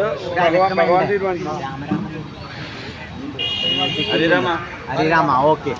അത് ഭഗവാൻ ഭഗവാൻ തീരുമാനിക്കും ഹരിരാമ. ഹരിരാമ ഓക്കെ.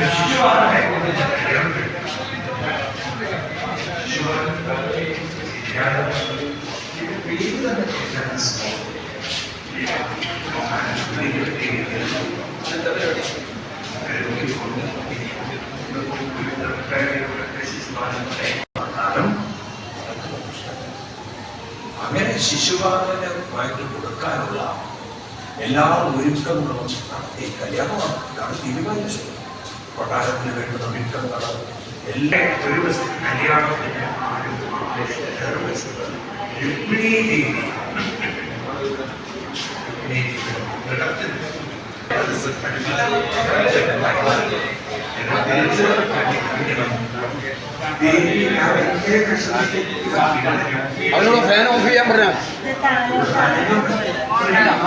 അയ്യോ അതല്ലേ അതന്നെ ഹരിരാമ അങ്ങനെ ശിശുപാലനമായിട്ട് കൊടുക്കാനുള്ള എല്ലാ ഒരുക്കങ്ങളും നടത്തി കല്യാണമാണ് ഇതാണ് തീരുമാനിച്ചത് കൊട്ടാരത്തിന് വേണ്ടുന്ന ഒരുക്കങ്ങൾ എല്ലാം കല്യാണത്തിന് വേറെ അതിനോട് ഫാൻ ഓഫ് ചെയ്യാൻ പറഞ്ഞാൽ രാമ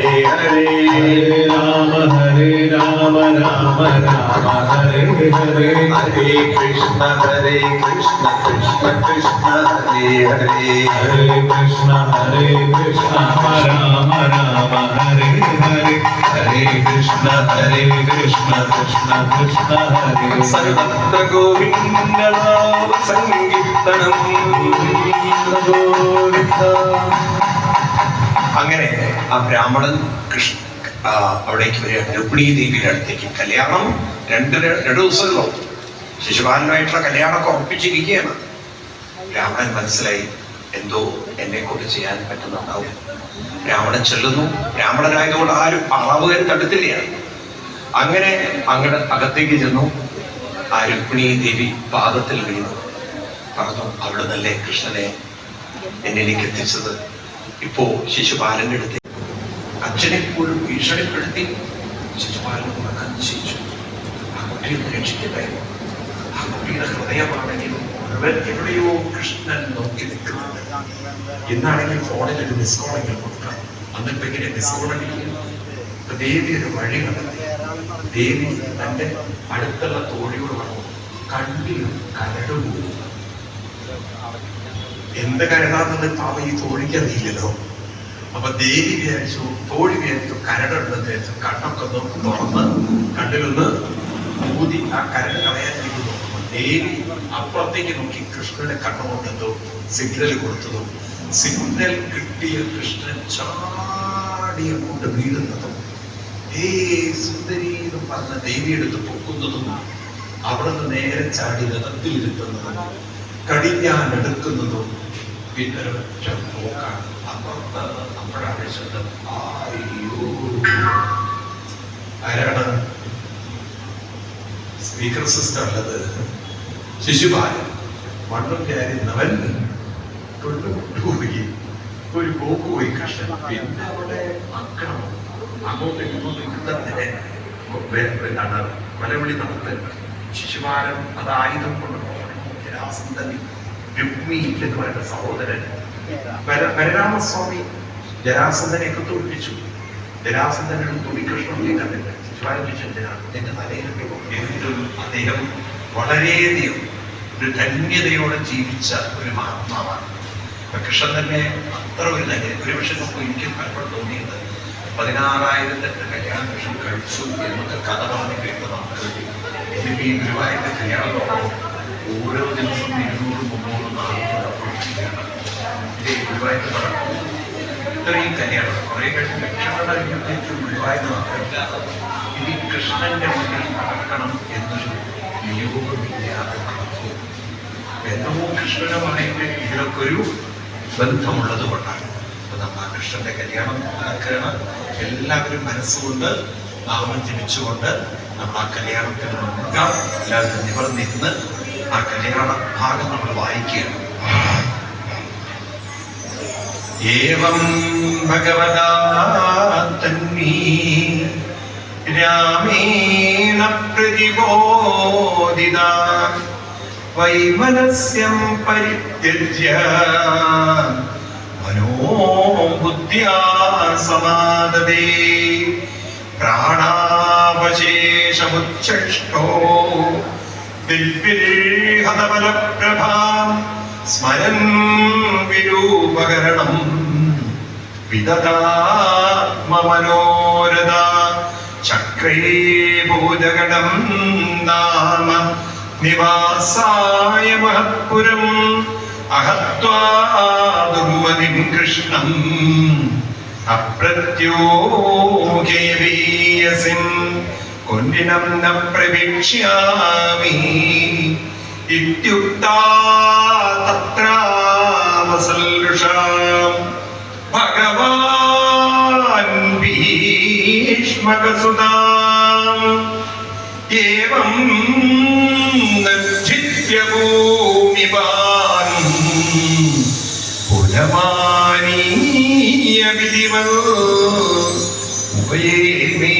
హరే హరే రామ హరే రామ రామ రామ హరే హరే హరే కృష్ణ హరే కృష్ణ కృష్ణ కృష్ణ హరే హరే హరే కృష్ణ హరే కృష్ణ రామ రామ హరే హరే హరే కృష్ణ హరే కృష్ణ కృష్ణ కృష్ణ హరే సర్వత్ర గోవింద సంగీతనం గోవింద അങ്ങനെ ആ ബ്രാഹ്മണൻ കൃഷ്ണ അവിടേക്ക് വരിക. രുക്മിണി ദേവിയുടെ അടുത്തേക്ക്. കല്യാണം രണ്ട് രണ്ടു ദിവസമല്ലോ ശിശുപാലനായിട്ടുള്ള കല്യാണമൊക്കെ ഉറപ്പിച്ചിരിക്കുകയാണ്. ബ്രാഹ്മണൻ മനസ്സിലായി എന്തോ എന്നെ കൊണ്ട് ചെയ്യാൻ പറ്റുന്നുണ്ടാവും. ബ്രാഹ്മണൻ ചെല്ലുന്നു. ബ്രാഹ്മണനായതുകൊണ്ട് ആരും അളവുകാരും തടുത്തില്ല അങ്ങനെ അങ്ങടെ അകത്തേക്ക് ചെന്നു. ആ രുക്മിണി ദേവി പാദത്തിൽ വീണു. പറഞ്ഞു അവിടെ കൃഷ്ണനെ എന്നിലേക്ക് എത്തിച്ചത്? ഇപ്പോ ശിശുപാലന്റെ അടുത്ത് അച്ഛനെ പോലും ഭീഷണിപ്പെടുത്തി ശിശുപാലൻ ഉറക്കം നിശ്ചയിച്ചു. ആ കുട്ടിയെ രക്ഷിക്കട്ടെ. ആ കുട്ടിയുടെ ഹൃദയമാണെങ്കിലും അവൻ എവിടെയോ കൃഷ്ണൻ നോക്കി നിൽക്കുന്നത് ഇന്നാണെങ്കിൽ ഫോണിൽ ഒരു മിസ് കോളെങ്കിൽ കൊടുക്കാം. അന്നിപ്പോ ഇങ്ങനെ മിസ് അപ്പൊ ദേവി ഒരു വഴി കണ്ടെത്തി. ദേവി തന്റെ അടുത്തുള്ള തോഴിയോട് പറഞ്ഞു കണ്ണിലും കരടും എന്ത് കരടാന്നുള്ള പാവ ഈ തോഴിക്ക് അറിയില്ലല്ലോ. അപ്പൊ ദേവി വിചാരിച്ചു തോഴി വിചാരിച്ചു കരടുണ്ടെന്ന് വിചാരിച്ചു കണ്ണൊക്കെ നോക്കി തുറന്ന് കണ്ണിലൊന്ന് ഊതി ആ കരട് കളയാതിരിക്കുന്നു ദേവി അപ്പുറത്തേക്ക് നോക്കി കൃഷ്ണന്റെ കണ്ണുകൊണ്ട് എന്തോ സിഗ്നൽ കൊടുത്തതും. സിഗ്നൽ കിട്ടിയ കൃഷ്ണൻ ചാടി കൊണ്ട് വീഴുന്നതും. ഏ സുന്ദരി എന്ന് പറഞ്ഞ ദേവി എടുത്ത് പൊക്കുന്നതും അവിടെ നിന്ന് നേരെ ചാടി രഥത്തിലിരുത്തുന്നതും കടിഞ്ഞാൻ എടുക്കുന്നതും ഒറ്റ പോക്കാണ് അപ്പുറത്ത് നമ്മുടെ ആരാണ് സ്പീക്കർ സിസ്റ്റം ഉള്ളത് ശിശുപാലൻ മണ്ണും കയറുന്നവൻ തൊണ്ടുപോയി ഒരു പോക്ക് പോയി കർഷകൻ പിന്നെ അവിടെ അക്രമം. അങ്ങോട്ടും ഇങ്ങോട്ടും എന്താണ് കൊലവിളി നടത്തുന്നത് ശിശുപാലൻ അത് ആയുധം കൊണ്ട് ജരാസന്ധൻ രുക്മി എന്ന് പറയുന്ന സഹോദരൻ പര- ജരാസന്ധനെ ജരാസന്ധനെയൊക്കെ തോൽപ്പിച്ചു ജരാസന്ധനും തുണികൃഷ്ണനെ കണ്ടിട്ട് എന്റെ തലയിലൊക്കെ എന്നിട്ടും അദ്ദേഹം വളരെയധികം ഒരു ധന്യതയോടെ ജീവിച്ച ഒരു മഹാത്മാവാണ്. കൃഷ്ണൻ തന്നെ അത്ര ഒരു ധന്യ ഒരു പക്ഷെ നമുക്ക് എനിക്ക് പലപ്പോഴും തോന്നിയത് പതിനാറായിരത്തെട്ട് കല്യാണം കൃഷ്ണൻ കഴിച്ചു എന്നൊക്കെ കഥ പറഞ്ഞ് കേട്ടതാണ് നമുക്ക്. എനിക്ക് ഈ ഗുരുവായൂരിന്റെ കല്യാണം ഓരോ ദിവസം നടക്കും ഇത്രയും കല്യാണം കുറെ കഴിഞ്ഞ് ലക്ഷങ്ങളുടെ കഴിഞ്ഞപ്പോഴേക്കും ഗുരുവായൂർ മാത്രമല്ല ഇനി കൃഷ്ണന്റെ മുന്നിൽ നടക്കണം എന്നൊരു നിയോഗമില്ലാതെ നടക്കും എന്നോ കൃഷ്ണനുമായിട്ട് ഇതിലൊക്കെ ഒരു ബന്ധമുള്ളത് കൊണ്ടാണ് അപ്പൊ നമ്മൾ ആ കൃഷ്ണന്റെ കല്യാണം നടക്കുകയാണ് എല്ലാവരും മനസ്സുകൊണ്ട് നാമം ജപിച്ചുകൊണ്ട് നമ്മൾ ആ കല്യാണത്തിന് നോക്കാം എല്ലാവരും നിവർന്നിരുന്ന് ആ കല്യാണ ഭാഗം നമ്മൾ വായിക്കുകയാണ്. ഏവം ഭഗവതാ തന്മീ രാമേണ പ്രതിബോധിത. വൈമനസ്യം പരിത്യജ്യ. മനോബുദ്ധ്യാ സമാദദേ പ്രാണാവശേഷമുച്ഛിഷ്ടോ. ദിൽവിൽഹതബലപ്രഭാ സ്മരൻ വിരൂപകരണം വിദതാത്മമനോരഥ ചക്രേ ഭൂജഗണം നാമ നിവാസായ മഹത്പുരം. അഹത്വാ ദുർമതിം കൃഷ്ണം. അപ്രത്യോഗേവീയസിൻ കൊണ്ടിനം ന പ്രവീക്ഷ്യാമി. ഇത്യുക്താ തത്രാവസൽഷാം ഭഗവാൻ ഭീഷ്മകസുതാം. ഏവം നിർജിത്യ ഭൂമിപാൻ പുനമാനീയ വിധിവൽ ഉപയേമേ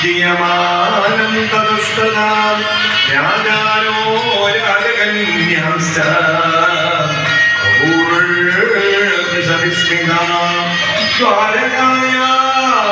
കൃഷ്ണ ഹരേ സർവത്ര ഗോവിന്ദനാമ സങ്കീർത്തനം